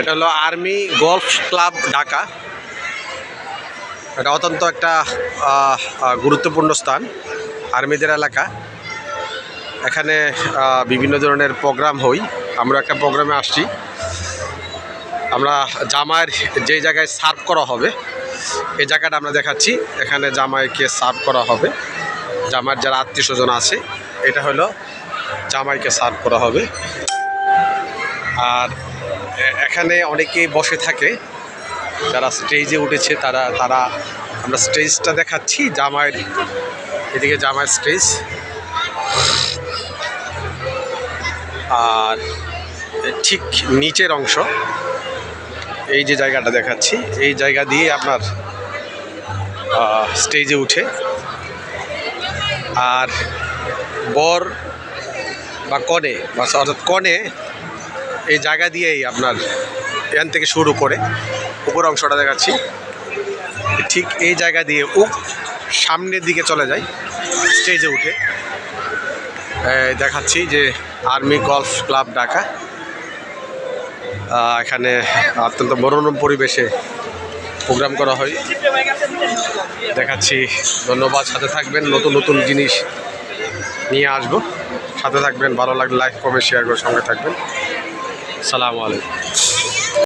এটা হলো army golf club Dhaka. এটা অত্যন্ত একটা গুরুত্বপূর্ণ স্থান, আর্মিদের এলাকা। এখানে বিভিন্ন ধরনের প্রোগ্রাম হই আমরা একটা প্রোগ্রামে আসছি। আমরা জামাইয়ের যে জায়গায় সার্ভ করা হবে, এই জায়গাটা আমরা দেখাচ্ছি। এখানে জামাইকে সার্ভ করা হবে। জামাইয়ের যারা আত্মীয় স্বজন আছে, এটা হলো জামাইকে সার্ভ করা হবে। আর এখানে অনেকেই বসে থাকে। যারা স্টেজে উঠেছে, তারা তারা, আমরা স্টেজটা দেখাচ্ছি, জামাইয়ের, এদিকে জামাইয়ের স্টেজ আর ঠিক নিচের অংশ। এই যে জায়গাটা দেখাচ্ছি, এই জায়গা দিয়ে আপনার স্টেজে উঠে। আর বর বা কনে, বা অর্থাৎ কনে এই জায়গা দিয়েই আপনার এখান থেকে শুরু করে উপর অংশটা দেখাচ্ছি। ঠিক এই জায়গা দিয়ে উ সামনের দিকে চলে যায় স্টেজে উঠে। দেখাচ্ছি যে আর্মি গলফ ক্লাব ঢাকা। এখানে অত্যন্ত মনোরম পরিবেশে প্রোগ্রাম করা হয়। দেখাচ্ছি, ধন্যবাদ, সাথে থাকবেন। নতুন নতুন জিনিস নিয়ে আসব। সাথে থাকবেন, ভালো লাগলে লাইক কমেন্ট শেয়ার করে সঙ্গে থাকবেন। সালাম আলাইকুম।